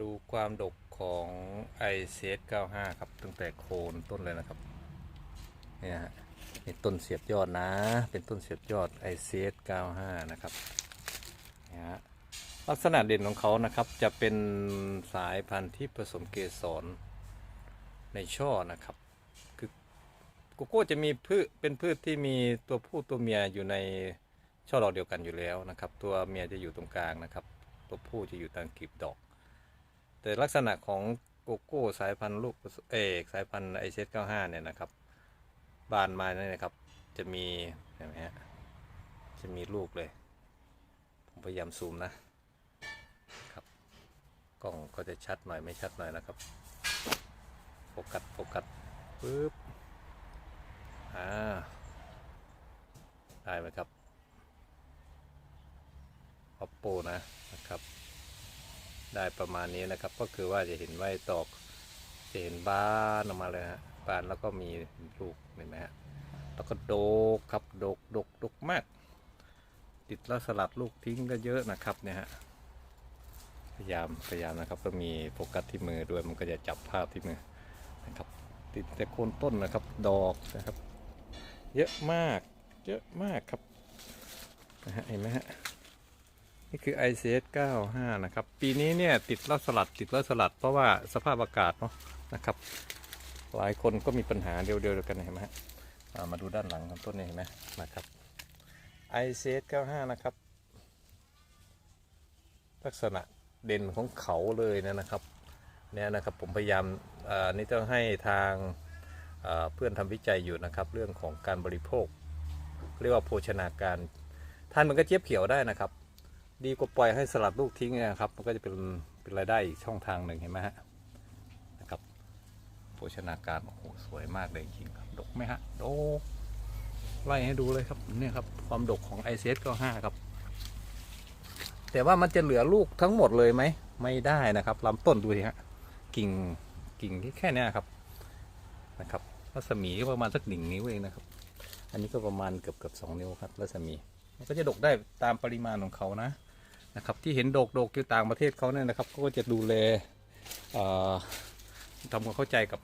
ดูความดกของ i c s 95 ครับ ตั้งแต่โคนต้นเลยนะครับ เนี่ยฮะนี่ต้นเสียบยอดนะ เป็นต้นเสียบยอด i c s 95 นะครับเนี่ยฮะลักษณะเด่นของเขานะครับ จะเป็นสายพันธุ์ที่ผสมเกสรในช่อนะครับ คือโกโก้จะมีพืชเป็นพืชที่มีตัวผู้ตัวเมียอยู่ในช่อดอกเดียวกันอยู่แล้วนะครับ ตัวเมียจะอยู่ตรงกลางนะครับ ตัวผู้จะอยู่ตามกลีบดอก แต่ลักษณะของโกโก้สายพันธุ์ลูกเอกสายพันธุ์ไอเซเก้าห้าเนี่ยนะครับ บานมาเนี่ยนะครับ จะมีเห็นไหมฮะจะมีลูกเลย ผมพยายามซูมนะครับกล้องก็จะชัดหน่อยไม่ชัดหน่อยนะครับโฟกัสโฟกัสปึ๊บอ่าได้ไหมครับ oppo นะนะ ได้ประมาณนี้นะครับ ก็คือว่าจะเห็นไว้ตอกจะเห็นบ้านออกมาเลยฮะบานแล้วก็มีลูกเห็นไหมฮะแล้วก็โดกครับโดกโดกโดกมาก ติดแล้วสลัดลูกทิ้งก็เยอะนะครับเนี่ยฮะพยายามพยายามนะครับ ก็มีโฟกัสที่มือด้วยมันก็จะจับภาพที่มือนะครับ ติดแต่โคนต้นนะครับ ดอกนะครับ เยอะมาก เยอะมากครับนะฮะเห็นไหมฮะ นี่คือ ICS 95 นะครับ ปีนี้เนี่ยติดลัดสลัดติดลัดสลัด เพราะว่าสภาพอากาศเนาะนะครับ หลายคนก็มีปัญหาเดียวๆกันเห็นไหมฮะมาดูด้านหลังของต้นนี้เห็นไหมนะครับ ICS 95 นะครับ ลักษณะเด่นของเขาเลยนยนะครับเนี่ยนะครับผมพยายามอ่านี่ต้องให้ทางเพื่อนทำวิจัยอยู่นะครับ เรื่องของการบริโภค เรียกว่าโภชนาการทานมันก็เจี๊ยบเขียวได้นะครับ ดีกว่าปล่อยให้สลัดลูกทิ้งนะครับ มันก็จะเป็นเป็นรายได้อีกช่องทางหนึ่งเห็นไหมฮะนะครับโภชนาการโอ้โหสวยมากเลยจริงครับดกไหมฮะดกไล่ให้ดูเลยครับเนี่ยครับความดกของไอเซก็ห้าครับ แต่ว่ามันจะเหลือลูกทั้งหมดเลยไหมไม่ได้นะครับลำต้นดูสิฮะกิ่งกิ่งที่แค่เนี้ยครับนะครับรัศมีก็ประมาณสักหนึ่งนิ้วเองนะครับ อันนี้ก็ประมาณเกือบเกือบสองนิ้วครับรัศมี มันก็จะดกได้ตามปริมาณของเขานะ นะครับที่เห็นโดกโดกอยู่ต่างประเทศเขาเนี่ยนะครับเขาก็จะดูแลทำความเข้าใจกับ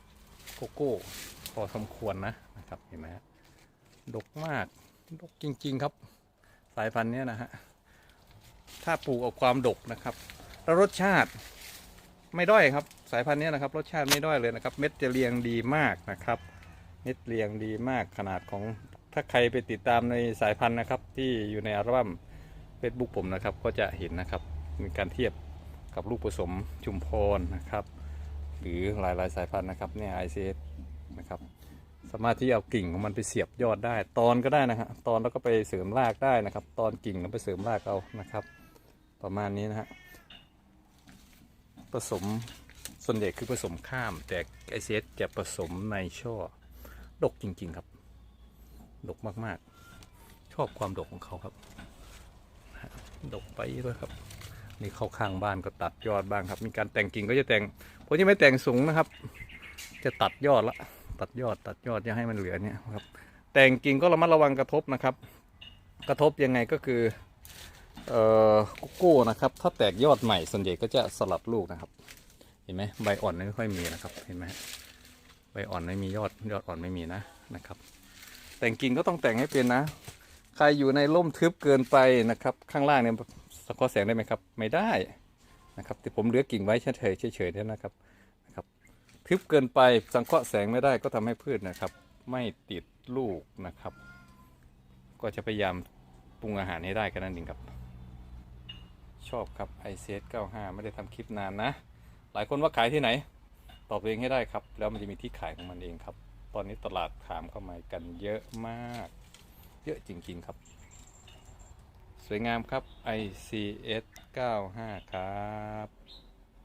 โกโก้พอสมควรนะนะครับเห็นไหมฮะดกมากดกจริง ๆครับ สายพันธุ์เนี้ยนะฮะถ้าปลูกเอาความดกนะครับ แล้วรสชาติไม่ด้อยครับ สายพันธุ์เนี้ยนะครับ รสชาติไม่ด้อยเลยนะครับ เม็ดจะเรียงดีมากนะครับ เม็ดเรียงดีมากขนาดของถ้าใครไปติดตามในสายพันธุ์นะครับ ที่อยู่ในอัลบั้ม Facebook ผมนะครับก็จะเห็นนะครับมีการเทียบกับลูกผสมชุมพรนะครับ หรือหลายๆสายพันธุ์นะครับเนี่ยไอซีนะครับสามารถที่เอากิ่งของมันไปเสียบยอดได้ ตอนก็ได้นะฮะตอนแล้วก็ไปเสริมรากได้นะครับ ตอนกิ่งแล้วไปเสริมรากเอานะครับ ประมาณนี้นะฮะผสมส่วนใหญ่คือผสมข้าม แต่ไอซีจะผสมในช่อดกจริง ๆ ครับ ดกมาก ๆ ชอบความดกของเขาครับ ดกไปด้วยครับ นี่เข้าข้างบ้านก็ตัดยอดบ้างครับ มีการแต่งกิ่งก็จะแต่งผมจะไม่แต่งสูงนะครับ จะตัดยอดละตัดยอดตัดยอดจะให้มันเหลือเนี่ยครับ แต่งกิ่งก็ระมัดระวังกระทบนะครับ กระทบยังไงก็คือเอ่อโกโก้นะครับ ถ้าแตกยอดใหม่ส่วนใหญ่ก็จะสลัดลูกนะครับ เห็นไหมใบอ่อนไม่ค่อยมีนะครับ เห็นไหมใบอ่อนไม่มียอดยอดอ่อนไม่มีนะนะครับ แต่งกิ่งก็ต้องแต่งให้เป็นนะ ครอยู่ในร่มทึบเกินไปนะครับ ข้างล่างเนี่ยสะท้อนแสงได้ไหมครับ ไม่ได้นะครับแต่ผมเหลือกิ่งไว้เฉยๆเฉยๆเนี่ยนะครับนะครับ ทึบเกินไปสังเคราะห์แสงไม่ได้ก็ทำให้พืชนะครับ ไม่ติดลูกนะครับ ก็จะพยายามปรุงอาหารให้ได้กันนั่นเองครับ ชอบครับ i c s 95 ไม่ได้ทำคลิปนานนะ หลายคนว่าขายที่ไหน ตอบเองให้ได้ครับ แล้วมันจะมีที่ขายของมันเองครับ ตอนนี้ตลาดถามเข้ามากันเยอะมาก เยอะจริง ๆ ครับ สวยงามครับ ICS 95 ครับ